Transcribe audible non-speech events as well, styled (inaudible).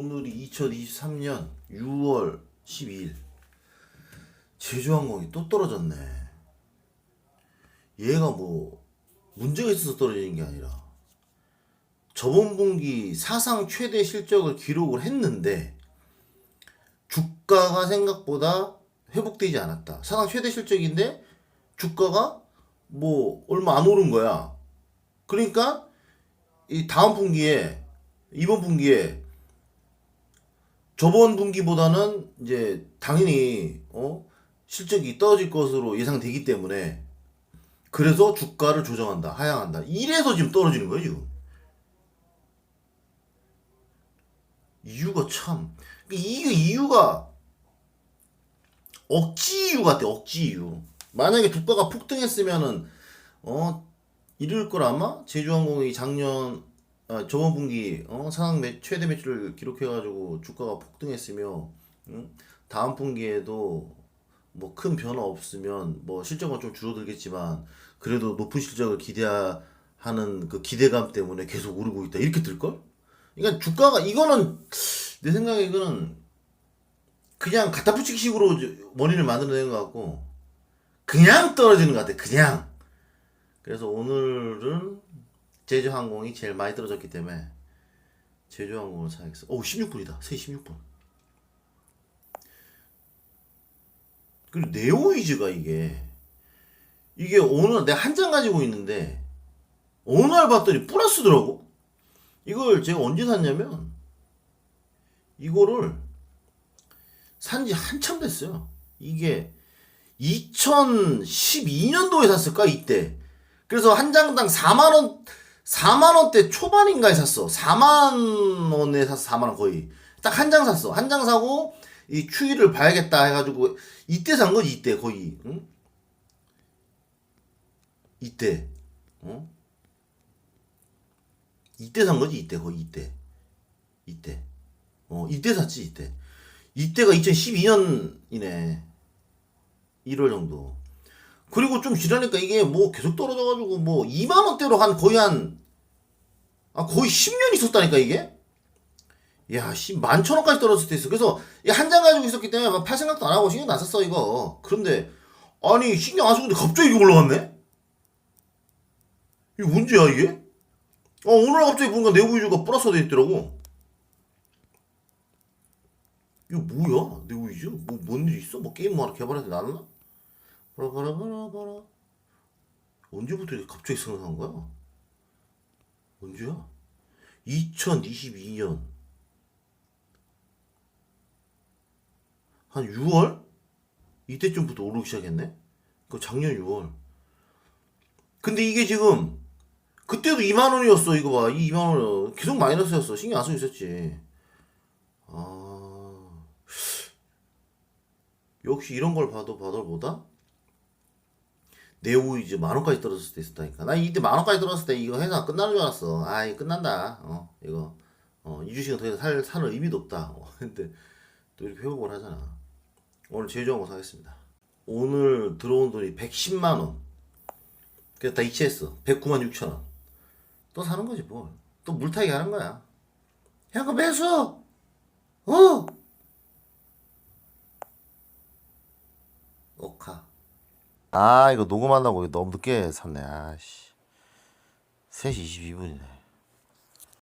오늘이 2023년 6월 12일 제주항공이 또 떨어졌네. 얘가 뭐 문제가 있어서 떨어지는 게 아니라 저번 분기 사상 최대 실적을 기록을 했는데 주가가 생각보다 회복되지 않았다. 사상 최대 실적인데 주가가 뭐 얼마 안 오른 거야. 그러니까 이 다음 분기에 이번 분기에 저번 분기보다는 이제 당연히 어 실적이 떨어질 것으로 예상되기 때문에 그래서 주가를 조정한다 하향한다. 이래서 지금 떨어지는 거예요 지금. 이유가 참. 이게 이유가 억지 이유 같아 억지 이유. 만약에 주가가 폭등했으면은 어 이럴 걸 아마 제주항공이 작년 아, 저번 분기 어, 상황 매, 최대 매출을 기록해가지고 주가가 폭등했으며 응? 다음 분기에도 뭐 큰 변화 없으면 뭐 실적은 좀 줄어들겠지만 그래도 높은 실적을 기대하는 그 기대감 때문에 계속 오르고 있다 이렇게 들걸? 그러니까 주가가 이거는 내 생각에 이거는 그냥 갖다 붙이기 식으로 원인을 만들어낸 것 같고 그냥 떨어지는 것 같아 그냥 그래서 오늘은 제주항공이 제일 많이 떨어졌기 때문에 제주항공을 사야겠어. 오, 16분이다. 3시 16분. 그리고 네오이즈가 이게 이게 오늘 내가 한 장 가지고 있는데 어느 날 봤더니 플러스더라고. 이걸 제가 언제 샀냐면 이거를 산 지 한참 됐어요. 이게 2012년도에 샀을까 이때. 그래서 한 장당 4만 원 4만 원대 초반인가에 샀어. 4만 원에 샀어. 4만 원 거의. 딱 한 장 샀어. 한 장 사고 이 추이를 봐야겠다 해가지고 이때 산 거지 이때 거의. 응? 이때. 어? 이때 산 거지 이때 거의 이때. 이때. 어 이때 샀지 이때. 이때가 2012년이네. 1월 정도. 그리고 좀 지나니까 이게 뭐 계속 떨어져가지고 뭐 2만 원대로 한 거의 한 아, 거의 10년 있었다니까, 이게? 야, 씨, 만천 원까지 떨어질 때 있어. 그래서, 한 장 가지고 있었기 때문에 막팔 생각도 안 하고 신경 났었어, 이거. 그런데, 아니, 신경 안 쓰는데 갑자기 이게 올라갔네? 이게 문제야, 이게? 어, 오늘 갑자기 보니까 내부이주가 플러스 돼 있더라고. 이거 뭐야? 내부이주? 뭐, 뭔 일 있어? 뭐 게임 뭐 하나 개발해서 나왔 봐라. 언제부터 이렇게 갑자기 생각한 거야? 언제야? 2022년 한 6월? 이때쯤부터 오르기 시작했네? 그 작년 6월 근데 이게 지금 그때도 2만 원이었어 이거 봐. 이 2만 원 계속 마이너스였어. 신경 안 쓰고 있었지. 아 역시 이런 걸 봐도 봐도 보다 네오 이제 만 원까지 떨어졌을 때 있었다니까. 나 이때 만 원까지 떨어졌을 때 이거 회사 끝나는 줄 알았어. 아, 이 끝난다. 어, 이거. 어, 이 주식은 더 이상 살, 사는 의미도 없다. (laughs) 어, 근데 또 이렇게 회복을 하잖아. 오늘 제주항공 사겠습니다. 오늘 들어온 돈이 110만 원. 그래서 다 이체했어. 109만 6천 원. 또 사는 거지 뭘. 또 물타기 하는 거야. 야, 그 매수! 어! 오카. 아 이거 녹음한다고 너무 늦게 샀네. 아씨. 3시 22분이네